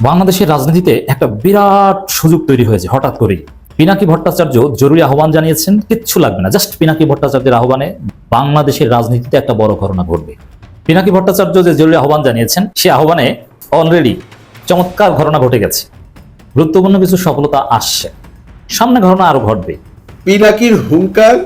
বাংলাদেশের রাজনীতিতে একটা বিরাট সুযোগ তৈরি হয়েছে হঠাৎ করেই। পিনাকি ভট্টাচার্য জরুরি আহ্বান জানিয়েছেন কিচ্ছু লাগবে না জাস্ট পিনাকি ভট্টাচার্যের আহ্বানে বাংলাদেশের রাজনীতিতে একটা বড় ঘটনা ঘটবে। পিনাকি ভট্টাচার্য যে জরুরি আহ্বান জানিয়েছেন সে আহ্বানে অলরেডি চমৎকার ঘটনা ঘটে গেছে। গুরুত্বপূর্ণ কিছু সফলতা আসছে। সামনে ঘটনা আরও ঘটবে। পিনাকির হুঙ্কার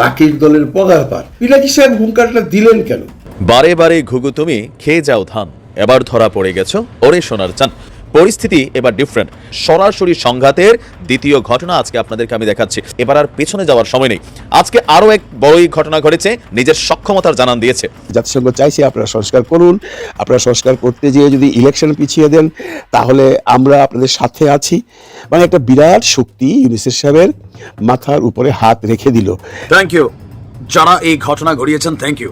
লাকির দলের পগারপার পিনাকি সাহেব হুঙ্কারটা দিলেন কেন? বারে বারে ঘুঘু তুমি খেয়ে যাও ধান এবার ধরা পড়ে গেছো ওরে সোনার চান পরিস্থিতি এবার ডিফারেন্ট সরাসরি সংঘাতের দ্বিতীয় ঘটনা আজকে আপনাদেরকে আমি দেখাচ্ছি। এবার আর পেছনে যাওয়ার সময় নেই। আজকে আরও এক বড়ই ঘটনা ঘটেছে নিজের সক্ষমতার জানান দিয়েছে। জাতিসংঘ চাইছে আপনারা সংস্কার করুন। আপনারা সংস্কার করতে যেয়ে যদি ইলেকশন পিছিয়ে দেন তাহলে আমরা আপনাদের সাথে আছি। মানে একটা বিরাট শক্তি ইউনিসেফ সাহেবের মাথার উপরে হাত রেখে দিল। থ্যাংক ইউ যারা এই ঘটনা ঘটিয়েছেন থ্যাংক ইউ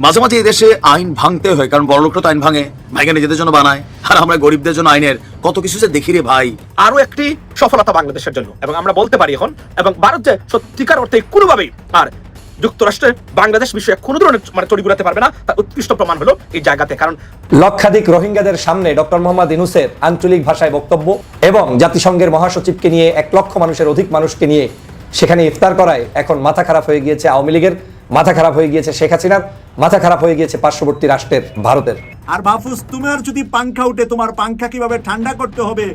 মাঝে মাঝে এই দেশে আইন ভাঙতে হয় কারণ বড়লোকরা তো আইন ভাঙে ভাইকে নিজেদের জন্য বানায়। আর আমরা গরিবদের জন্য আইনের কত কিছু যে দেখি রে ভাই। আরও একটি সফলতা বাংলাদেশের জন্য এবং আমরা বলতে পারি এখন এবং ভারত যে সত্যিকার অর্থে কোনোভাবেই আর যুক্তরাষ্ট্রে বাংলাদেশ বিষয়ে কোনো ধরনের মানে ঘুরাতে পারবে না তার উৎকৃষ্ট প্রমাণ হলো এই জায়গাতে কারণ লক্ষাধিক রোহিঙ্গাদের সামনে ডক্টর মোহাম্মদ ইনুসের আঞ্চলিক ভাষায় বক্তব্য এবং জাতিসংঘের মহাসচিবকে নিয়ে এক লক্ষ মানুষের অধিক মানুষকে নিয়ে সেখানে ইফতার করায় এখন মাথা খারাপ হয়ে গিয়েছে আওয়ামী লীগের মাথা খারাপ হয়ে গিয়েছে শেখ হাসিনার। মাথা খারাপ হয়ে গিয়েছে পার্শ্ববর্তী রাষ্ট্রের ভারতের। আর বাফুস তোমার যদি পাংখা উঠে তোমার পাংখা কীভাবে ঠান্ডা করতে হবে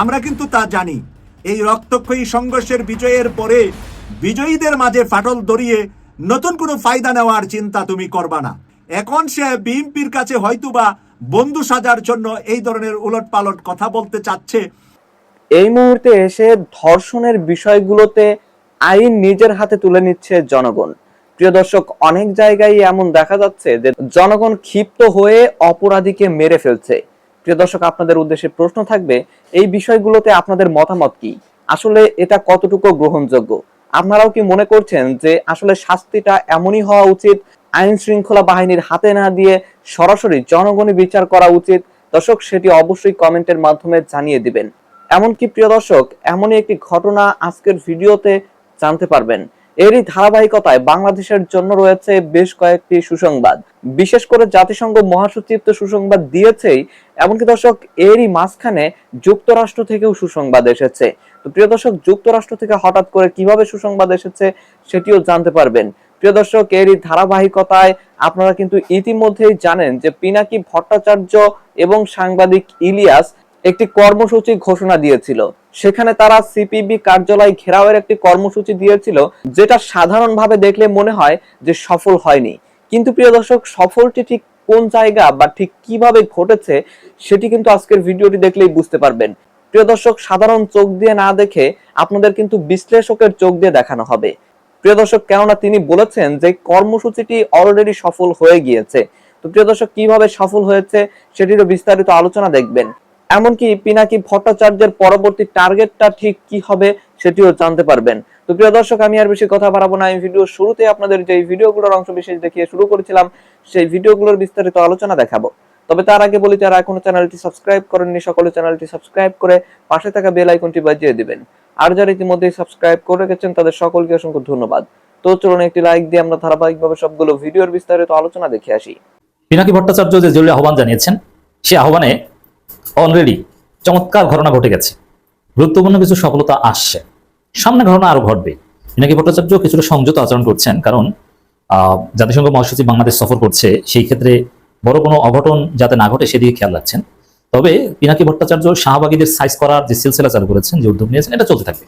আমরা কিন্তু তা জানি। এই রক্তক্ষয়ী সংঘর্ষের বিজয়ের পরে বিজয়ীদের মাঝে ফাটল দড়িয়ে নতুন কোনো ফায়দা নেওয়ার চিন্তা তুমি করবা না। এখন সে বিএনপির কাছে হয়তোবা বন্ধু সাজার জন্য এই ধরনের উলট পালট কথা বলতে চাচ্ছে। এই মুহূর্তে এসে ধর্ষণের বিষয়গুলোতে আইন নিজের হাতে তুলে নিচ্ছে জনগণ। প্রিয় দর্শক, অনেক জায়গায় এমন দেখা যাচ্ছে যে জনগণ ক্ষিপ্ত হয়ে অপরাধীকে মেরে ফেলছে। প্রিয় দর্শক, আপনাদের উদ্দেশ্যে প্রশ্ন থাকবে, এই বিষয়গুলোতে আপনাদের মতামত কি? আসলে এটা কতটুকু গ্রহণযোগ্য? আপনারাও কি মনে করছেন যে আসলে শাস্তিটা এমনই হওয়া উচিত, আইন শৃঙ্খলা বাহিনীর হাতে না দিয়ে সরাসরি জনগণই বিচার করা উচিত? দর্শক, সেটি অবশ্যই কমেন্টের মাধ্যমে জানিয়ে দিবেন। এমনকি প্রিয় দর্শক, এমনই একটি ঘটনা আজকের ভিডিওতে জানতে পারবেন। এরই ধারাবাহিকতায় বাংলাদেশের জন্য রয়েছে বেশ কয়েকটি সুসংবাদ। বিশেষ করে জাতিসংঘ মহাসচিব তো সুসংবাদ দিয়েছেই, এমনকি দর্শক, এরই মাঝখানে যুক্তরাষ্ট্র থেকেও সুসংবাদ এসেছে। তো প্রিয় দর্শক, যুক্তরাষ্ট্র থেকে হঠাৎ করে কীভাবে সুসংবাদ এসেছে সেটিও জানতে পারবেন। প্রিয় দর্শক, এরই ধারাবাহিকতায় আপনারা কিন্তু ইতিমধ্যেই জানেন যে পিনাকি ভট্টাচার্য এবং সাংবাদিক ইলিয়াস একটি কর্মসূচি ঘোষণা দিয়েছিল। সেখানে তারা সিপিবি কার্যালয় ঘেরাওয়ের একটি কর্মসূচি দিয়েছিল, যেটা সাধারণভাবে দেখলে মনে হয় যে সফল হয়নি। কিন্তু প্রিয় দর্শক, সফলটি ঠিক কোন জায়গা বা ঠিক কীভাবে ঘটেছে, সেটি কিন্তু আজকের ভিডিওটি দেখলেই বুঝতে পারবেন। প্রিয় দর্শক, সাধারণ চোখ দিয়ে না দেখে আপনাদের কিন্তু বিশ্লেষকের চোখ দিয়ে দেখানো হবে। প্রিয় দর্শক, কেননা তিনি বলেছেন যে কর্মসূচিটি অলরেডি সফল হয়ে গিয়েছে। তো প্রিয় দর্শক, কীভাবে সফল হয়েছে, সেটিরও বিস্তারিত আলোচনা দেখবেন। এমনকি পিনাকি ভট্টাচার্যের পরবর্তী টার্গেটটা ঠিক কি হবে সেটিও জানতে পারবেন। তো প্রিয় দর্শক, আমি আর বেশি কথা বাড়াবো না। এই ভিডিও শুরুতে আপনাদের যে ভিডিওগুলোর অংশ বিশেষ দেখিয়ে শুরু করেছিলাম, সেই ভিডিওগুলোর বিস্তারিত আলোচনা দেখাবো। তবে তার আগে বলি, যারা এখনও চ্যানেলটি সাবস্ক্রাইব করেননি, সকলে চ্যানেলটি সাবস্ক্রাইব করে পাশে থাকা বেল আইকনটি বাজিয়ে দিবেন। আর যারা ইতিমধ্যে সাবস্ক্রাইব করে রেখেছেন, তাদের সকলকে অসংখ্য ধন্যবাদ। তো চলুন একটি লাইক দিয়ে আমরা ধারাবাহিকভাবে সবগুলো ভিডিওর বিস্তারিত আলোচনা দেখে আসি। পিনাকি ভট্টাচার্য যে জরুরি আহ্বান জানিয়েছেন সে আহ্বানে অলরেডি চমৎকার ঘটনা ঘটে গেছে। গুরুত্বপূর্ণ কিছু সফলতা আসছে। সামনে ঘটনা আরও ঘটবে। পিনাকি ভট্টাচার্য কিছুটা সংযত আচরণ করছেন, কারণ জাতিসংঘ মহাসচিব বাংলাদেশ সফর করছে, সেই ক্ষেত্রে বড় কোনো অঘটন যাতে না ঘটে সেদিকে খেয়াল রাখছেন। তবে পিনাকি ভট্টাচার্য শাহবাগীদের সাইজ করার যে সিলসিলা চালু করেছেন, যে উদ্যোগ নিয়েছেন, এটা চলতে থাকবে।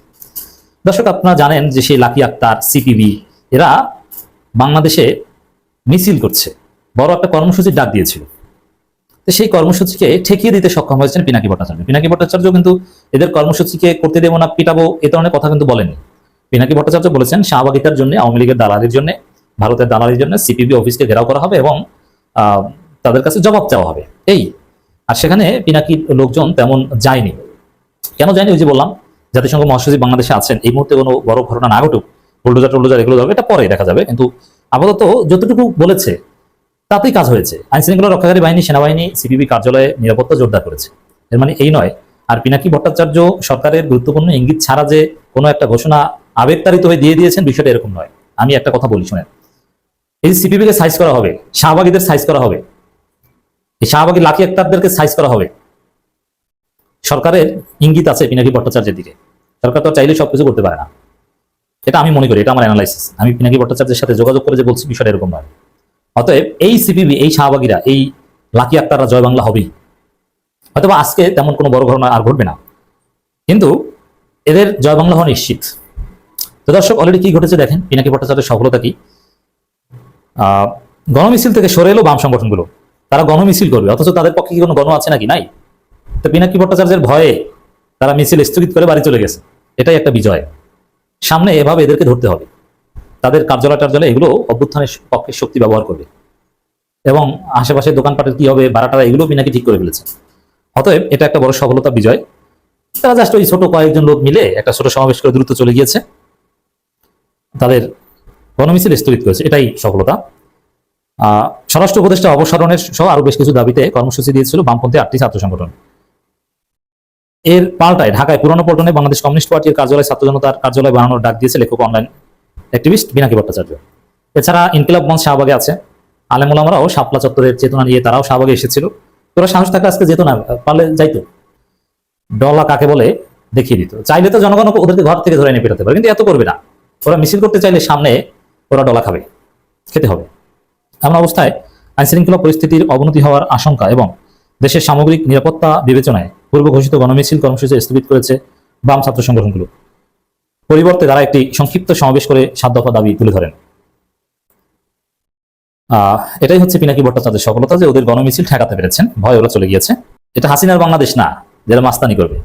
দর্শক, আপনারা জানেন যে সেই লাকি আক্তার সিপিবি এরা বাংলাদেশে মিছিল করছে। বড় একটা কর্মসূচির ডাক দিয়েছিল। তো সেই কর্মসূচিকে ঠেকিয়ে দিতে সক্ষম হয়েছেন পিনাকি ভট্টাচার্য। পিনাকি ভট্টাচার্য কিন্তু এদের কর্মসূচিকে করতে দেবো না, পিটাবো এ ধরনের কথা কিন্তু বলেনি পিনাকি ভট্টাচার্য বলেছেন শাহবাগিতার জন্য, আওয়ামী লীগের দালালির জন্য, ভারতের দালালির জন্য সিপিবি অফিসকে ঘেরাও করা হবে এবং তাদের কাছে জবাব চাওয়া হবে। এই, আর সেখানে পিনাকির লোকজন তেমন যায়নি। কেন যায়নি? ওই যে বললাম, জাতিসংঘ মহাসচিব বাংলাদেশে আছেন, এই মুহূর্তে কোনো বড় ঘটনা না ঘটুক বুলডোজার টুলডোজার এগুলো যাবে এটা পরে দেখা যাবে। কিন্তু আপাতত যতটুকু বলেছে তাতেই কাজ হয়েছে। আইন শৃঙ্খলা রক্ষাকারী বাহিনী, সেনাবাহিনী, সিপিবি কার্যালয়ে নিরাপত্তা জোরদার করেছে। এর মানে এই নয়, আর পিনাকি ভট্টাচার্য সরকারের গুরুত্বপূর্ণ ইঙ্গিত ছাড়া যে কোনো একটা ঘোষণা আবেগতাড়িত হয়ে দিয়ে দিয়েছেন, বিষয়টা এরকম নয়। আমি একটা কথা বলি, শুনেন। এই সিপিবি কে সাইজ করা হবে, শাহবাগীদের সাইজ করা হবে, এই শাহবাগী লাকি আক্তারদেরকে সাইজ করা হবে, সরকারের ইঙ্গিত আছে পিনাকি ভট্টাচার্যের দিকে। সরকার তো চাইলে সবকিছু করতে পারে না। এটা আমি মনে করি, এটা আমার অ্যানালাইসিস আমি পিনাকি ভট্টাচার্যের সাথে যোগাযোগ করে যে বলছি, বিষয়টা এরকম নয়। অতএব এই সিপিবি, এই শাহবাগীরা, এই লাকি আক্তাররা জয় বাংলা হবেই। হয়তো আজকে তেমন কোনো বড় ঘটনা আর ঘটবে না। কিন্তু এদের জয় বাংলা হওয়া নিশ্চিত। তো দর্শক অলরেডি কি ঘটেছে দেখেন? পিনাকি ভট্টাচার্যের সফলতা কি? গণমিছিল থেকে সরে এলো বাম সংগঠনগুলো। তারা গণমিছিল করবে। অথচ তাদের পক্ষে কি কোনো গণ আছে নাকি? নাই। তো পিনাকি ভট্টাচার্যের ভয়ে তারা মিছিল স্থগিত করে বাড়ি চলে গেছে। এটাই একটা বিজয়। সামনে এভাবে এদেরকে ধরতে হবে। তাদের কার্যালয় টার্যালয় এগুলো অভ্যুত্থানের পক্ষে শক্তি ব্যবহার করবে। এবং আশেপাশে দোকানপাটের কি হবে ভাড়াটারা এগুলো পিনাকি ঠিক করে ফেলেছে। অতএব এটা একটা বড় সফলতা বিজয়। তারা জাস্ট ওই ছোট কয়েকজন লোক মিলে একটা ছোট সমাবেশ করে দ্রুত চলে গিয়েছে। তাদের গণমিছিল স্থগিত করেছে। এটাই সফলতা। স্বরাষ্ট্র উপদেষ্টা অবসরণের সহ আরও বেশ কিছু দাবিতে কর্মসূচি দিয়েছিল বামপন্থী আটটি ছাত্র সংগঠন। এর পাল্টায় ঢাকায় পুরনো পল্টনে বাংলাদেশ কমিউনিস্ট পার্টির কার্যালয় ছাত্র জনতার কার্যালয় বানানোর ডাক দিয়েছে লেখক অনলাইন অ্যাক্টিভিস্ট বিনাকি ভট্টাচার্য। এছাড়া ইনকিলাব মঞ্চ শাহবাগে আছে। আলেমুলামরাও শাপলা চত্বরের চেতনা নিয়ে তারাও শাহবাগে এসেছিল। তোরা সাহস থাকলে আজকে যেত না, পারলে যাইতো। ডলা কাকে বলে? দেখিয়ে দিত। চাইলে তো জনগণ ওদেরকে ঘর থেকে ধরে এনে পেটাতে পারে, কিন্তু এত করবে না। ওরা মিছিল করতে চাইলে সামনে ওরা ডলা খাবে, খেতে হবে। এমন অবস্থায় আইনশৃঙ্খলা পরিস্থিতির অবনতি হওয়ার আশঙ্কা এবং দেশের সামগ্রিক নিরাপত্তা বিবেচনায় পূর্ব ঘোষিত গণমিছিল কর্মসূচি স্থগিত করেছে বাম ছাত্র সংগঠনগুলো। পরিবর্তে তারা একটি সংক্ষিপ্ত সমাবেশ করে সাত দফা দাবি তুলে ধরেন। এটাই হচ্ছে পিনাকি ভট্টাচার্যের সফলতা যে ওদের গণমিছিল ঠেকাতে পেরেছেন। ভয় ওরা চলে গিয়েছে। এটা হাসিনার বাংলাদেশ না, যারা মাস্তানি করবে।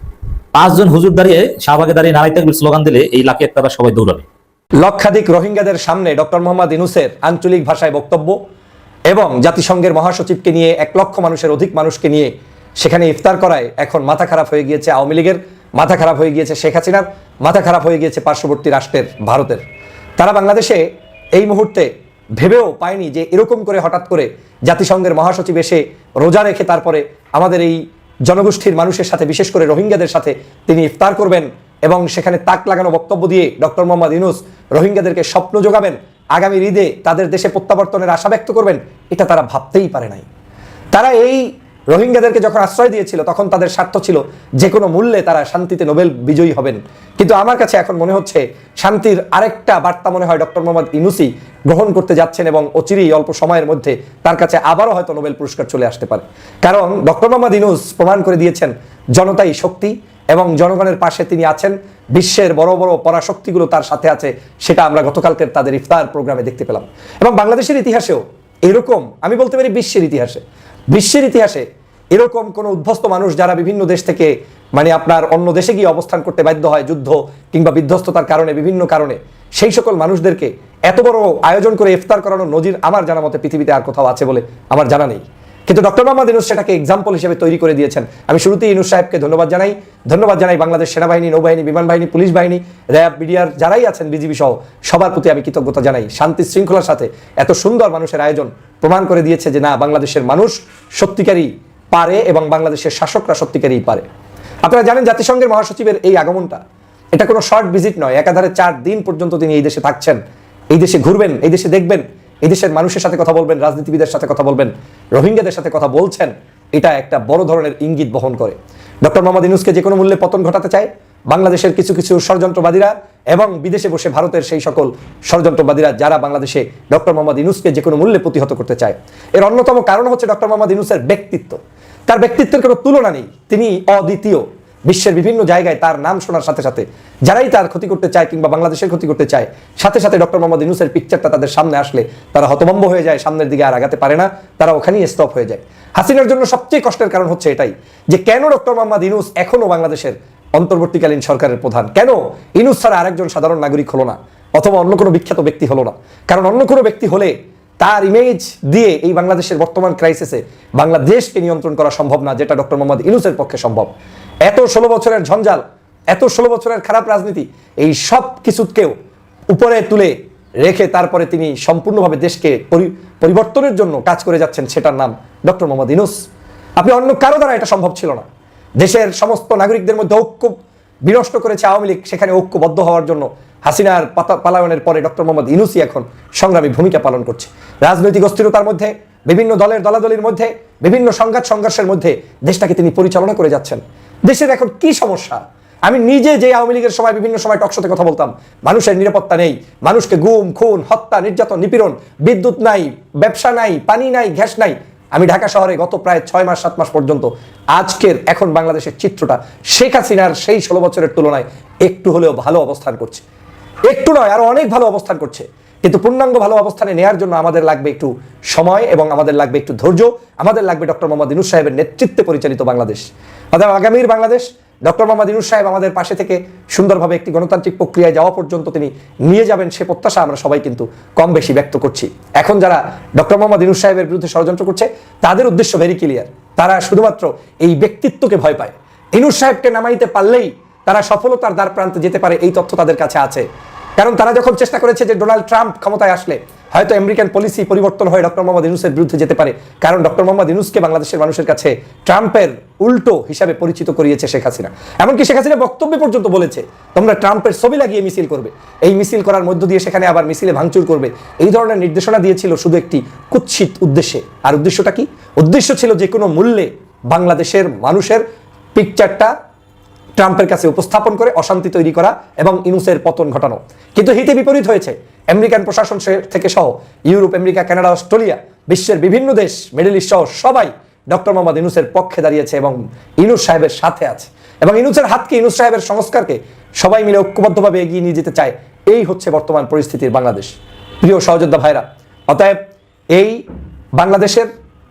পাঁচজন হুজুর দাঁড়িয়ে শাহবাগে দাঁড়িয়ে নারাই তাকবির স্লোগান দিলে এই লাখে একটা সবাই দৌড়াবে। লক্ষাধিক রোহিঙ্গাদের সামনে ডক্টর মোহাম্মদ ইনুসের আঞ্চলিক ভাষায় বক্তব্য এবং জাতিসংঘের মহাসচিবকে নিয়ে এক লক্ষ মানুষের অধিক মানুষকে নিয়ে সেখানে ইফতার করায় এখন মাথা খারাপ হয়ে গিয়েছে আওয়ামী লীগের। মাথা খারাপ হয়ে গিয়েছে শেখ হাসিনার, মাথা খারাপ হয়ে গিয়েছে পার্শ্ববর্তী রাষ্ট্রের, ভারতের। তারা বাংলাদেশে এই মুহূর্তে ভেবেও পায়নি যে এরকম করে হঠাৎ করে জাতিসংঘের মহাসচিব এসে রোজা রেখে তারপরে আমাদের এই জনগোষ্ঠীর মানুষের সাথে, বিশেষ করে রোহিঙ্গাদের সাথে তিনি ইফতার করবেন এবং সেখানে তাক লাগানো বক্তব্য দিয়ে ডক্টর মোহাম্মদ ইউনুস রোহিঙ্গাদেরকে স্বপ্ন যোগাবেন আগামী ঈদে তাদের দেশে প্রত্যাবর্তনের আশা ব্যক্ত করবেন, এটা তারা ভাবতেই পারে নাই। তারা এই রোহিঙ্গাদেরকে যখন আশ্রয় দিয়েছিল, তখন তাদের স্বার্থ ছিল যে কোনো মূল্যে তারা শান্তিতে নোবেল বিজয়ী হবেন। কিন্তু আমার কাছে এখন মনে হচ্ছে শান্তির আরেকটা বার্তা মনে হয় ডক্টর মোহাম্মদ ইনুসি গ্রহণ করতে যাচ্ছেন এবং অচিরেই অল্প সময়ের মধ্যে তার কাছে আবারও হয়তো নোবেল পুরস্কার চলে আসতে পারে। কারণ ডক্টর মোহাম্মদ ইনুস প্রমাণ করে দিয়েছেন, জনতাই শক্তি এবং জনগণের পাশে তিনি আছেন, বিশ্বের বড় বড় পরাশক্তিগুলো তার সাথে আছে, সেটা আমরা গতকালকের তাদের ইফতার প্রোগ্রামে দেখতে পেলাম। এবং বাংলাদেশের ইতিহাসেও এরকম, আমি বলতে পারি বিশ্বের ইতিহাসে বিশ্বের ইতিহাসে এরকম কোন উদ্ভস্ত মানুষ যারা বিভিন্ন দেশ থেকে মানে আপনার অন্য দেশে গিয়ে অবস্থান করতে বাধ্য হয় যুদ্ধ কিংবা বিধ্বস্ততার কারণে বিভিন্ন কারণে, সেই সকল মানুষদেরকে এত বড় আয়োজন করে ইফতার করানোর নজির আমার জানা মতে পৃথিবীতে আর কোথাও আছে বলে আমার জানা নেই। কিন্তু ডক্টর মোহাম্মদ ইনুস সেটাকে এক্সাম্পল হিসেবে তৈরি করে দিয়েছেন। আমি শুরুতেই ইনুস সাহেবকে ধন্যবাদ জানাই। ধন্যবাদ জানাই বাংলাদেশ সেনাবাহিনী, নৌবাহিনী বিমান বাহিনী পুলিশ বাহিনী র্যাব, মিডিয়ার যারাই আছেন, বিজিবি সহ সবার প্রতি আমি কৃতজ্ঞতা জানাই। শান্তি শৃঙ্খলার সাথে এত সুন্দর মানুষের আয়োজন প্রমাণ করে দিয়েছে যে না, বাংলাদেশের মানুষ সত্যিকারই পারে এবং বাংলাদেশের শাসকরা সত্যিকারই পারে। আপনারা জানেন জাতিসংঘের মহাসচিবের এই আগমনটা। এটা কোনো শর্ট ভিজিট নয়, একাধারে চার দিন পর্যন্ত তিনি এই দেশে থাকছেন। এই দেশে ঘুরবেন, এই দেশে দেখবেন। এই দেশের মানুষের সাথে কথা বলবেন, রাজনীতিবিদের সাথে কথা বলবেন, রোহিঙ্গাদের সাথে কথা বলছেন, এটা একটা বড় ধরনের ইঙ্গিত বহন করে। ডক্টর মোহাম্মদ ইনুসকে যে কোনো মূল্যে পতন ঘটাতে চায়, বাংলাদেশের কিছু কিছু ষড়যন্ত্রবাদীরা এবং বিদেশে বসে ভারতের সেই সকল ষড়যন্ত্রবাদীরা যারা বাংলাদেশে ডক্টর মোহাম্মদ ইনুসকে যে কোনো মূল্যে প্রতিহত করতে চায়। এর অন্যতম কারণ হচ্ছে ডক্টর মোহাম্মদ ইনুসের ব্যক্তিত্ব। তার ব্যক্তিত্বের কোনো তুলনা নেই। তিনি অদ্বিতীয়। বিশ্বের বিভিন্ন জায়গায় তার নাম শোনার সাথে সাথে, যারাই তার ক্ষতি করতে চায় কিংবা বাংলাদেশের ক্ষতি করতে চায়, সাথে সাথে ডক্টর মোহাম্মদ ইউনুসের পিকচারটা তাদের সামনে আসলে তারা হতভম্ব হয়ে যায়, সামনের দিকে আর আগাতে পারে না, তারা ওখানেই স্টপ হয়ে যায়। হাসিনার জন্য সবচেয়ে কষ্টের কারণ হচ্ছে এটাই, যে কেন ডক্টর মোহাম্মদ ইউনুস এখনও বাংলাদেশের অন্তর্বর্তীকালীন সরকারের প্রধান? কেন ইনুস ছাড়া আরেকজন সাধারণ নাগরিক হলো না, অথবা অন্য কোনো বিখ্যাত ব্যক্তি হলো না? কারণ অন্য কোনো ব্যক্তি হলে তার ইমেজ দিয়ে এই বাংলাদেশের বর্তমান ক্রাইসিসে বাংলাদেশকে নিয়ন্ত্রণ করা সম্ভব না, যেটা ডক্টর মোহাম্মদ ইনুসের পক্ষে সম্ভব। এত ষোলো বছরের ঝঞ্ঝাল, এত ষোলো বছরের খারাপ রাজনীতি, এই সব কিছুকেও উপরে তুলে রেখে তারপরে তিনি সম্পূর্ণভাবে দেশকে পরিবর্তনের জন্য কাজ করে যাচ্ছেন, সেটার নাম ডক্টর মোহাম্মদ ইনুস আপনি অন্য কারও দ্বারা এটা সম্ভব ছিল না। দেশের সমস্ত নাগরিকদের মধ্যে ঐক্য বিনষ্ট করেছে আওয়ামী লীগ, সেখানে ঐক্যবদ্ধ হওয়ার জন্য হাসিনার পালায়নের পরে ডক্টর মোহাম্মদ ইনুসি এখন সংগ্রামী ভূমিকা পালন করছে। রাজনৈতিক অস্থিরতার মধ্যে, বিভিন্ন দলের দলাদলির মধ্যে, বিভিন্ন সংঘাত সংঘর্ষের মধ্যে দেশটাকে তিনি পরিচালনা করে যাচ্ছেন। দেশের এখন কি সমস্যা? আমি নিজে যে আওয়ামী লীগের সময় বিভিন্ন সময় টকশোতে কথা বলতাম, মানুষের নিরাপত্তা নেই, মানুষকে গুম, খুন, হত্যা, নির্যাতন, নিপীড়ন, বিদ্যুৎ নাই, ব্যবসা নাই, পানি নাই, গ্যাস নাই। আমি ঢাকা শহরে গত প্রায় ছয় মাস, সাত মাস পর্যন্ত আজকের এখন বাংলাদেশের চিত্রটা শেখ হাসিনার সেই ষোলো বছরের তুলনায় একটু হলেও ভালো অবস্থান করছে। একটু নয়, আরও অনেক ভালো অবস্থান করছে। কিন্তু পূর্ণাঙ্গ ভালো অবস্থানে নেয়ার জন্য আমাদের লাগবে একটু সময় এবং আমাদের লাগবে একটু ধৈর্য, আমাদের লাগবে ডক্টর মোহাম্মদ ইনুস সাহেবের নেতৃত্বে পরিচালিত বাংলাদেশ। অর্থাৎ আগামীর বাংলাদেশ, ডক্টর মোহাম্মদ ইনুস সাহেব আমাদের পাশে থেকে সুন্দরভাবে একটি গণতান্ত্রিক প্রক্রিয়ায় যাওয়া পর্যন্ত তিনি নিয়ে যাবেন, সে প্রত্যাশা আমরা সবাই কিন্তু কম বেশি ব্যক্ত করছি। এখন যারা ডক্টর মোহাম্মদ ইনুস সাহেবের বিরুদ্ধে ষড়যন্ত্র করছে, তাদের উদ্দেশ্য ভেরি ক্লিয়ার তারা শুধুমাত্র এই ব্যক্তিত্বকে ভয় পায়। ইনুস সাহেবকে নামাইতে পারলেই তারা সফলতার দ্বার প্রান্তে যেতে পারে, এই তথ্য তাদের কাছে আছে। কারণ তারা যখন চেষ্টা করেছে যে ডোনাল্ড ট্রাম্প ক্ষমতায় আসলে, হয়তো আমেরিকান পলিসি পরিবর্তন হয়ে ডক্টর মোহাম্মদ ইউনুসের বিরুদ্ধে যেতে পারে। কারণ ডক্টর মোহাম্মদ ইউনুসকে বাংলাদেশের মানুষের কাছে ট্রাম্পের উল্টো হিসাবে পরিচিত করিয়েছে শেখ হাসিনা। এমনকি শেখ হাসিনা বক্তব্যে পর্যন্ত বলেছে, তোমরা ট্রাম্পের ছবি লাগিয়ে মিছিল করবে। এই মিছিল করার মধ্য দিয়ে সেখানে আবার মিছিলে ভাঙচুর করবে। এই ধরনের নির্দেশনা দিয়েছিল শুধু একটি কুৎসিত উদ্দেশ্যে। আর উদ্দেশ্যটা কি? উদ্দেশ্য ছিল যে কোনো মূল্যে বাংলাদেশের মানুষের পিকচারটা ট্রাম্পের কাছে উপস্থাপন করে অশান্তি তৈরি করা এবং ইনুসের পতন ঘটানো। কিন্তু হিতে বিপরীত হয়েছে। আমেরিকান প্রশাসন থেকে সহ ইউরোপ, আমেরিকা, কানাডা, অস্ট্রেলিয়া, বিশ্বের বিভিন্ন দেশ, মিডল ইস্ট সহ সবাই ডক্টর মোহাম্মদ ইনুসের পক্ষে দাঁড়িয়েছে এবং ইনুস সাহেবের সাথে আছে। এবং ইনুসের হাতকে ইনুস সাহেবের সংস্কারকে সবাই মিলে ঐক্যবদ্ধভাবে এগিয়ে নিয়ে যেতে চায়, এই হচ্ছে বর্তমান পরিস্থিতির বাংলাদেশ। প্রিয় সহযোদ্ধা ভাইরা, অতএব এই বাংলাদেশের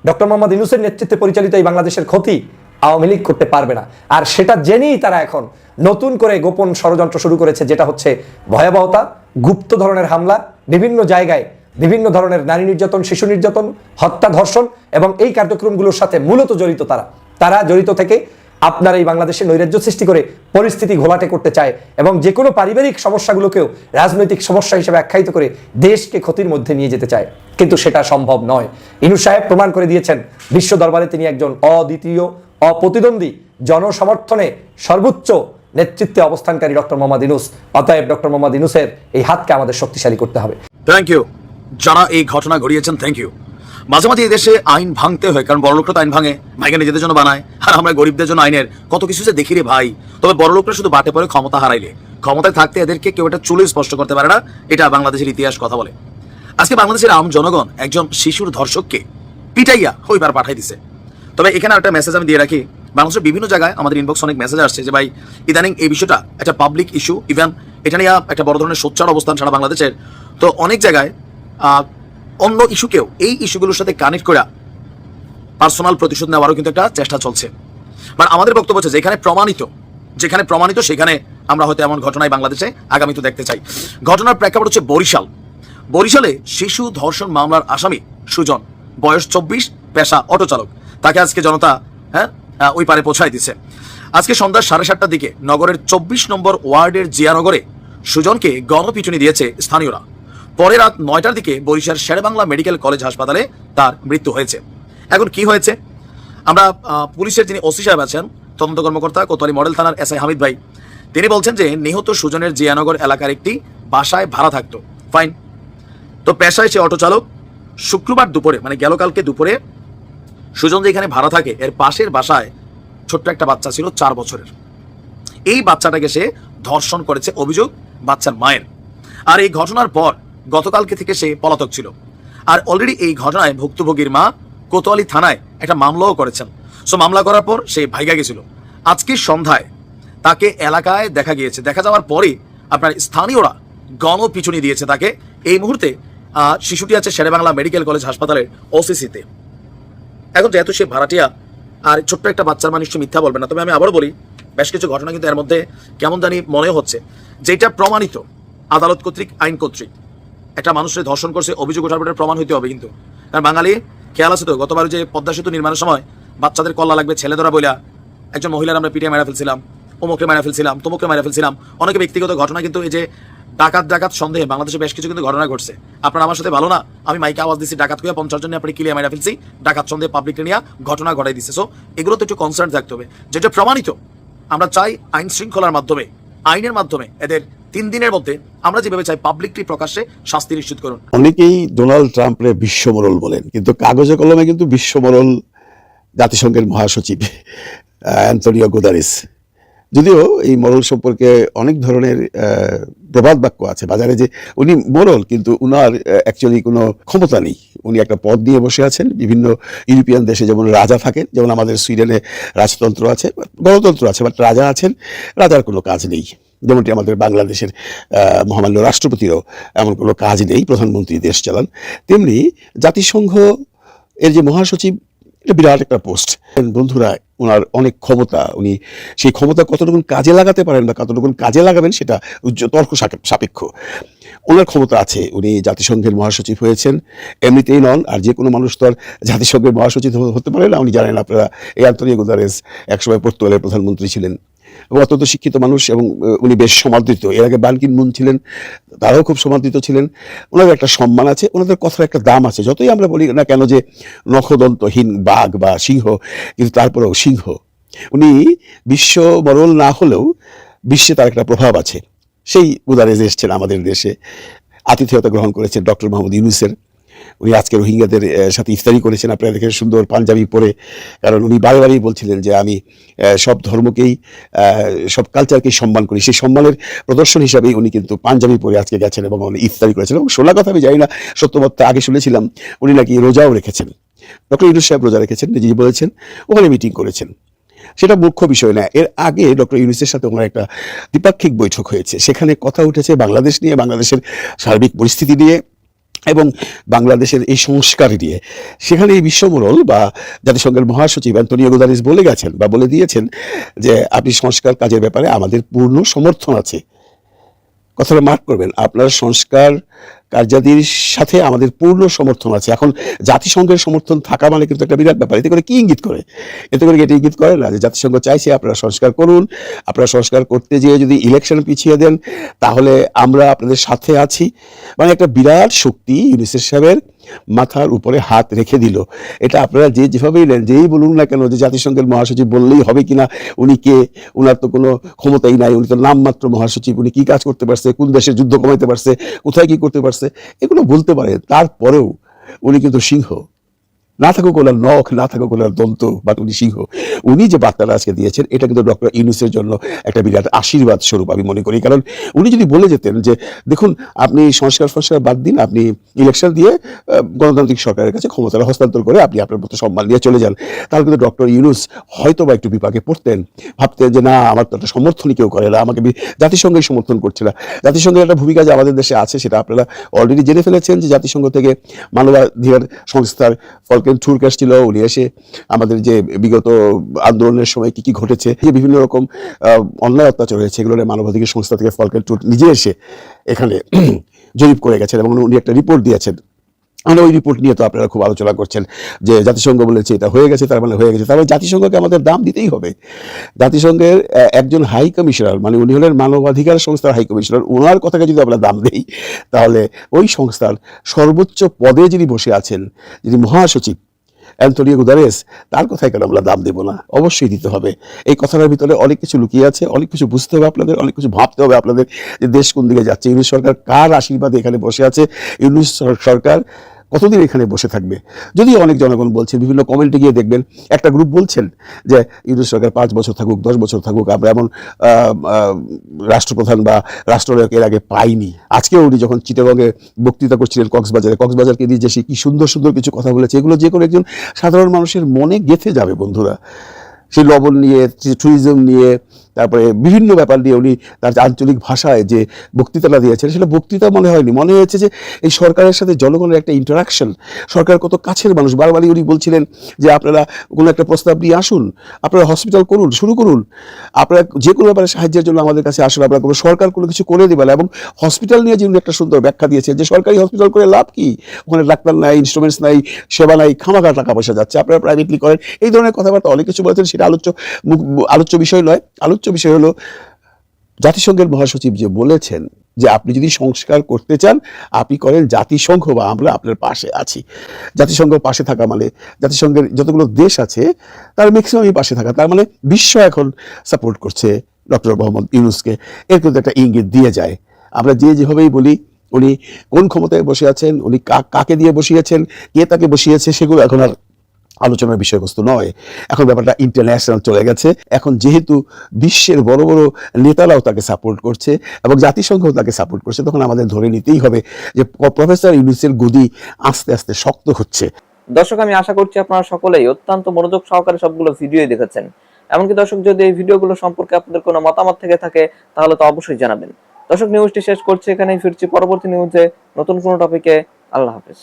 ডক্টর মোহাম্মদ ইনুসের নেতৃত্বে পরিচালিত এই বাংলাদেশের ক্ষতি আওয়ামী লীগ করতে পারবে না। আর সেটা জেনেই তারা এখন নতুন করে গোপন ষড়যন্ত্র শুরু করেছে, যেটা হচ্ছে ভয়াবহতা, গুপ্ত ধরনের হামলা, বিভিন্ন জায়গায় বিভিন্ন ধরনের নারী নির্যাতন, শিশু নির্যাতন, হত্যা, ধর্ষণ এবং এই কার্যক্রমগুলোর সাথে মূলত জড়িত তারা। তারা জড়িত থেকে আপনার এই বাংলাদেশে নৈরাজ্য সৃষ্টি করে পরিস্থিতি ঘোলাটে করতে চায় এবং যে কোনো পারিবারিক সমস্যাগুলোকেও রাজনৈতিক সমস্যা হিসেবে আখ্যায়িত করে দেশকে ক্ষতির মধ্যে নিয়ে যেতে চায়। কিন্তু সেটা সম্ভব নয়। ইনু সাহেব প্রমাণ করে দিয়েছেন, বিশ্ব দরবারে তিনি একজন অদ্বিতীয় অপ্রতিদ্বন্দ্বী জনসমর্থনে সর্বোচ্চ নেতৃত্বে অবস্থানকারী ডক্টর মোহাম্মদ ইনুস অতএব ডক্টর মোহাম্মদ ইনুসের এই হাতকে আমাদের শক্তিশালী করতে হবে। থ্যাংক ইউ যারা এই ঘটনা ঘটিয়েছেন থ্যাংক ইউ মাঝে মাঝে এই দেশে আইন ভাঙতে হয়, কারণ বড় লোকরা তো আইন ভাঙে ভাইকে নিজেদের জন্য বানায়। আর আমরা গরিবদের জন্য আইনের কত কিছু যে দেখি রে ভাই। তবে বড়লোকরা শুধু বাটে পরে ক্ষমতা হারাইলে। ক্ষমতায় থাকতে এদেরকে কেউ এটা চুলে স্পষ্ট করতে পারে না, এটা বাংলাদেশের ইতিহাস কথা বলে। আজকে বাংলাদেশের আম জনগণ একজন শিশুর ধর্ষককে পিটাইয়া ওইবার পাঠাই দিছে। তবে এখানে একটা মেসেজ আমি দিয়ে রাখি। বাংলাদেশের বিভিন্ন জায়গায় আমাদের ইনবক্স অনেক মেসেজ আসছে যে, ভাই, ইদানিং এই বিষয়টা একটা পাবলিক ইস্যু ইভেন এটা নিয়ে একটা বড় ধরনের সোচ্চার অবস্থান সারা বাংলাদেশের। তো অনেক জায়গায় অন্য ইস্যুকেও এই ইস্যুগুলোর সাথে কানেক্ট করা পার্সোনাল প্রতিশোধ নেওয়ারও কিন্তু একটা চেষ্টা চলছে। মানে আমাদের বক্তব্য হচ্ছে যেখানে প্রমাণিত যেখানে প্রমাণিত, সেখানে আমরা হয়তো এমন ঘটনায় বাংলাদেশে আগামীতে দেখতে চাই। ঘটনার প্রেক্ষাপট হচ্ছে বরিশাল। বরিশালে শিশু ধর্ষণ মামলার আসামি সুজন, বয়স চব্বিশ, পেশা অটো চালক তাকে আজকে জনতা হ্যাঁ ওই পারে পৌঁছায় দিছে। আজকে সন্ধ্যা সাড়ে সাতটার দিকে নগরের চব্বিশ নম্বর ওয়ার্ডের জিয়ানগরে সুজনকে গণপিটুনি দিয়েছে স্থানীয়রা। পরে রাত নয়টার দিকে বরিশাল শেরেবাংলা মেডিকেল কলেজ হাসপাতালে তার মৃত্যু হয়েছে। এখন কি হয়েছে? আমরা পুলিশের যিনি ওসি সাহেব আছেন, তদন্ত কর্মকর্তা কোতোয়ালি মডেল থানার এস আই হামিদ ভাই, তিনি বলছেন যে নিহত সুজনের জিয়ানগর এলাকার একটি বাসায় ভাড়া থাকতো। ফাইন তো পেশায় সে অটো চালক, শুক্রবার দুপুরে মানে গেল কালকে দুপুরে সুজন যে এখানে ভাড়া থাকে, এর পাশের বাসায় ছোট্ট একটা বাচ্চা ছিল চার বছরের। এই বাচ্চাটাকে সে ধর্ষণ করেছে, অভিযোগ বাচ্চার মায়ের। আর এই ঘটনার পর গতকালকে থেকে সে পলাতক ছিল। আর অলরেডি এই ঘটনায় ভুক্তভোগীর মা কোতোয়ালি থানায় একটা মামলাও করেছেন। সো মামলা করার পর সে ভাইগা গেছিল। আজকে সন্ধ্যায় তাকে এলাকায় দেখা গিয়েছে। দেখা যাওয়ার পরে আপনার স্থানীয়রা গণপিছুনি দিয়েছে তাকে। এই মুহূর্তে শিশুটি আছে শেরেবাংলা মেডিকেল কলেজ হাসপাতালের ওসিসিতে এখন যেহেতু সে ভাড়াটিয়া, আর ছোট্ট একটা বাচ্চার মানুষ মিথ্যা বলবে না, তবে আমি আবারও বলি, বেশ কিছু ঘটনা কিন্তু এর মধ্যে কেমন জানি মনে হচ্ছে। যেটা প্রমাণিত, আদালত কর্তৃক, আইন কর্তৃক। একটা মানুষের ধর্ষণ করছে, অভিযোগ ওঠার পরে প্রমাণ হইতে হবে কিন্তু। কারণ বাঙালি, খেয়াল আছে তো, গতবার যে পদ্মা সেতু নির্মাণের সময় বাচ্চাদের কল্লা লাগবে, ছেলে ধরা বইলা একজন মহিলার আমরা পিটিয়ে মেরা ফেলছিলাম অমুকে মেরা ফেলছিলাম তমুকে মেরা ফেলছিলাম। অনেকে ব্যক্তিগত ঘটনা কিন্তু এই যে ডাকাত ডাকাত সন্দেহে বাংলাদেশে বেশ কিছু কিন্তু ঘটনা ঘটছে। আপনার আমার সাথে ভালো না? আমি মাইকে আওয়াজ দিচ্ছি ডাকাত কুয়া পঞ্চাশ জন আপনি কিলিয়া মেরা ফেলছি। ডাকাত সন্দেহে পাবলিককে নিয়ে ঘটনা ঘটাই দিচ্ছে সো এগুলো তো একটু কনসার্ন থাকতে হবে। যেটা প্রমাণিত, আমরা চাই আইন শৃঙ্খলার মাধ্যমে, আইনের মাধ্যমে এদের তিন দিনের মধ্যে আমরা যেভাবে চাই পাবলিকলি প্রকাশ্যে শাস্তি নিশ্চিত করুন। অনেকেই ডোনাল্ড ট্রাম্পরে বিশ্বমরল বলেন, কিন্তু কাগজে কলমে কিন্তু বিশ্বমরল জাতিসংঘের মহাসচিব অ্যান্টনিও গুদারিস যদিও এই মরল সম্পর্কে অনেক ধরনের প্রবাদ বাক্য আছে। বাজারে যে উনি মরল, কিন্তু উনার অ্যাকচুয়ালি কোনো ক্ষমতা নেই। উনি একটা পদ নিয়ে বসে আছেন। বিভিন্ন ইউরোপিয়ান দেশে যেমন রাজা থাকেন, যেমন আমাদের সুইডেনে রাজতন্ত্র আছে, গণতন্ত্র আছে, বাট রাজা আছেন, রাজার কোনো কাজ নেই। যেমনটি আমাদের বাংলাদেশের মহামান্য রাষ্ট্রপতিরও এমন কোনো কাজ নেই, প্রধানমন্ত্রী দেশ চালান। তেমনি জাতিসংঘ এর যে মহাসচিব বিরাট একটা পোস্ট। বন্ধুরা, ওনার অনেক ক্ষমতা, উনি সেই ক্ষমতা কতটুকু কাজে লাগাতে পারেন বা কতটুকু কাজে লাগাবেন সেটা তর্ক সাপে- সাপেক্ষ। ওনার ক্ষমতা আছে, উনি জাতিসংঘের মহাসচিব হয়েছেন, এমনিতেই নন, আর যে কোনো মানুষ তো আর জাতিসংঘের মহাসচিব হতে পারে না, উনি জানেন আপনারা, এই আন্তরিক গুদারেস একসময় পর্তুগালের প্রধানমন্ত্রী ছিলেন। অত্যন্ত শিক্ষিত মানুষ এবং উনি বেশ সমাদৃত। এর আগে বানকিন মুন ছিলেন, তারাও খুব সমাদৃত ছিলেন। ওনাদের একটা সম্মান আছে, ওনাদের কথার একটা দাম আছে। যতই আমরা বলি না কেন যে নখদন্তহীন বাঘ বা সিংহ, কিন্তু তারপরেও সিংহ। উনি বিশ্ব মরল না হলেও বিশ্বে তার একটা প্রভাব আছে। সেই উদারেজ এসছেন আমাদের দেশে। আতিথেয়তা গ্রহণ করেছেন ডক্টর মোহাম্মদ ইউনুসের। উনি আজকে রোহিঙ্গাদের সাথে ইফতারি করেছেন। আপনারা দেখেন সুন্দর পাঞ্জাবি পরে। কারণ উনি বারবারই বলছিলেন যে আমি সব ধর্মকেই সব কালচারকেই সম্মান করি। সেই সম্মানের প্রদর্শন হিসাবেই উনি কিন্তু পাঞ্জাবি পরে আজকে গেছেন এবং উনি ইফতারি করেছেন। এবং শোনা কথা আমি জানি না সত্যমত্তা আগে শুনেছিলাম, উনি নাকি রোজাও রেখেছেন। ডক্টর ইউনুস সাহেব রোজা রেখেছেন, নিজেই বলেছেন, ওখানে মিটিং করেছেন। সেটা মুখ্য বিষয় না। এর আগে ডক্টর ইউনুসের সাথে ওনার একটা দ্বিপাক্ষিক বৈঠক হয়েছে। সেখানে কথা উঠেছে বাংলাদেশ নিয়ে, বাংলাদেশের সার্বিক পরিস্থিতি নিয়ে। এবং বাংলাদেশের এই সংস্কার দিয়ে সেখানে এই বিশ্বমোড়ল বা জাতিসংঘের মহাসচিব অ্যান্টনিও গুদারিস বলে গেছেন বা বলে দিয়েছেন যে, আপনি সংস্কার কাজের ব্যাপারে আমাদের পূর্ণ সমর্থন আছে। কথাটা মার্ক করবেন। আপনার সংস্কার কার্যাদির সাথে আমাদের পূর্ণ সমর্থন আছে। এখন জাতিসংঘের সমর্থন থাকা মানে কিন্তু একটা বিরাট ব্যাপার। এতে করে কি ইঙ্গিত করে? এতে করে এটা ইঙ্গিত করে? না, যে জাতিসংঘ চাইছে আপনারা সংস্কার করুন। আপনারা সংস্কার করতে যেয়ে যদি ইলেকশন পিছিয়ে দেন, তাহলে আমরা আপনাদের সাথে আছি। মানে একটা বিরাট শক্তি ইউনিসেফ সাহেবের মাথার উপরে হাত রেখে দিল। এটা আপনারা যে যেভাবেই নেন, যেই বলুন না কেন যে জাতিসংঘের মহাসচিব বললেই হবে কি না উনি কে, উনার তো কোনো ক্ষমতাই নাই, উনি তো নামমাত্র মহাসচিব, উনি কী কাজ করতে পারছে, কোন দেশে যুদ্ধ কমাইতে পারছে, কোথায় কি করতে পারছে, এগুলো বলতে পারে। তারপরেও উনি কিন্তু সিংহ। না থাকুক ওনার নখ, না থাকুক ওনার দন্ত বা উনি সিংহ, উনি যে বার্তাটা আজকে দিয়েছেন, এটা কিন্তু ডক্টর ইউনুসের জন্য একটা বিরাট আশীর্বাদ স্বরূপ আমি মনে করি। কারণ উনি যদি বলে যেতেন যে, দেখুন, আপনি সংস্কার ফংস্কার বাদ দিন, আপনি ইলেকশন দিয়ে গণতান্ত্রিক সরকারের কাছে ক্ষমতাটা হস্তান্তর করে আপনি আপনার মতো সম্মান নিয়ে চলে যান, তাহলে কিন্তু ডক্টর ইউনুস হয়তো বা একটু বিপাকে পড়তেন। ভাবতেন যে, না, আমার তো একটা সমর্থনই কেউ করে না, আমাকে জাতিসংঘই সমর্থন করছে না। জাতিসংঘের একটা ভূমিকা যে আমাদের দেশে আছে, সেটা আপনারা অলরেডি জেনে ফেলেছেন যে, জাতিসংঘ থেকে মানবাধিকার সংস্থার ফলকেন ঠুরক আসছিল উনি এসে আমাদের যে বিগত আন্দোলনের সময় কি কি ঘটেছে যে বিভিন্ন রকম অন্যায় অত্যাচার হয়েছে, এগুলো মানবাধিকার সংস্থা থেকে ফলকেন টুর নিজে এসে এখানে জরিপ করে গেছেন এবং উনি একটা রিপোর্ট দিয়েছেন। মানে ওই রিপোর্ট নিয়ে তো আপনারা খুব আলোচনা করছেন যে জাতিসংঘ বলেছে এটা হয়ে গেছে, তার মানে হয়ে গেছে। তার মানে জাতিসংঘকে আমাদের দাম দিতেই হবে। জাতিসংঘের একজন হাই কমিশনার মানে উনি হলেন মানবাধিকার সংস্থার হাই কমিশনার ওনার কথাকে যদি আমরা দাম দিই, তাহলে ওই সংস্থার সর্বোচ্চ পদে যিনি বসে আছেন, যিনি মহাসচিব অ্যান্টনিও গুদারেস, তার কথায় কেন আমরা দাম দেবো না? অবশ্যই দিতে হবে। এই কথাটার ভিতরে অনেক কিছু লুকিয়ে আছে, অনেক কিছু বুঝতে হবে আপনাদের, অনেক কিছু ভাবতে হবে আপনাদের যে দেশ কোন দিকে যাচ্ছে। ইউনিশ সরকার কার আশীর্বাদে এখানে বসে আছে? ইউনিশ সরকার কতদিন এখানে বসে থাকবে? যদি অনেক জনগণ বলছে, বিভিন্ন কমেন্টে গিয়ে দেখবেন, একটা গ্রুপ বলছেন যে ইউনিশ সরকার পাঁচ বছর থাকুক, দশ বছর থাকুক, আমরা এমন রাষ্ট্রপ্রধান বা রাষ্ট্রনায়ক এর আগে পাইনি। আজকেও উনি যখন চিটাগঙ্গে বক্তৃতা করছিলেন কক্সবাজারে, কক্সবাজারকে নিয়ে যে সে কি সুন্দর সুন্দর কিছু কথা বলেছে, এগুলো যে কোনো একজন সাধারণ মানুষের মনে গেঁথে যাবে বন্ধুরা। সেই লবণ নিয়ে ট্যুরিজম নিয়ে তারপরে বিভিন্ন ব্যাপার নিয়ে উনি তার আঞ্চলিক ভাষায় যে বক্তৃতাটা দিয়েছেন, সেটা বক্তৃতা মনে হয়নি। মনে হয়েছে যে এই সরকারের সাথে জনগণের একটা ইন্টারাকশন সরকার কত কাছের মানুষ। বারবারই উনি বলছিলেন যে আপনারা কোনো একটা প্রস্তাব নিয়ে আসুন, আপনারা হসপিটাল করুন, শুরু করুন। আপনারা যে কোনো ব্যাপারে সাহায্যের জন্য আমাদের কাছে আসুন, আপনারা কোনো সরকার কোনো কিছু করে দেবেন। এবং হসপিটাল নিয়ে যে উনি একটা সুন্দর ব্যাখ্যা দিয়েছেন যে সরকারি হসপিটাল করে লাভ কি? ওখানে ডাক্তার নাই ইনস্ট্রুমেন্টস নাই, সেবা নাই, খামাখা টাকা পয়সা যাচ্ছে। আপনারা প্রাইভেটলি করেন। এই ধরনের কথাবার্তা অনেক কিছু বলেছেন, সেটা আলোচ্য আলোচ্য বিষয় নয়। আলোচ্য বিষয় হলো, জাতিসংঘের মহাসচিব যে বলেছেন যে আপনি যদি সংস্কার করতে চান, আপনি করেন জাতিসংঘ বা আমরা আপনার পাশে আছি। জাতিসংঘ পাশে থাকা মানে জাতিসংঘের যতগুলো দেশ আছে, তার ম্যাক্সিমামই পাশে থাকা। তার মানে বিশ্ব এখন সাপোর্ট করছে ডক্টর মোহাম্মদ ইউনুসকে। এর কিন্তু একটা ইঙ্গিত দিয়ে যায়। আমরা যে যেভাবেই বলি, উনি কোন ক্ষমতায় বসে আছেন, উনি কাকে দিয়ে বসিয়েছেন, কে তাকে বসিয়েছে, সেগুলো এখন আর আলোচনার বিষয়বস্তু নয়। এখন ব্যাপারটা ইন্টারন্যাশনাল চলে গেছে। এখন যেহেতু বিশ্বের বড় বড় নেতারাও তাকে সাপোর্ট করছে এবং জাতিসংঘও তাকে সাপোর্ট করছে, তখন আমাদের ধরে নিতেই হবে যে প্রফেসর ইউনুসের গদি আস্তে আস্তে শক্ত হচ্ছে। দর্শক, আমি আশা করছি আপনারা সকলেই অত্যন্ত মনোযোগ সহকারে সবগুলো ভিডিওই দেখেছেন। এমনকি দর্শক, যদি এই ভিডিওগুলো সম্পর্কে আপনাদের কোনো মতামত থেকে থাকে, তাহলে তো অবশ্যই জানাবেন। দর্শক নিউজটি শেষ করছি, এখানেই ফিরছি পরবর্তী নিউজে নতুন কোনো টপিকে আল্লাহ হাফেজ।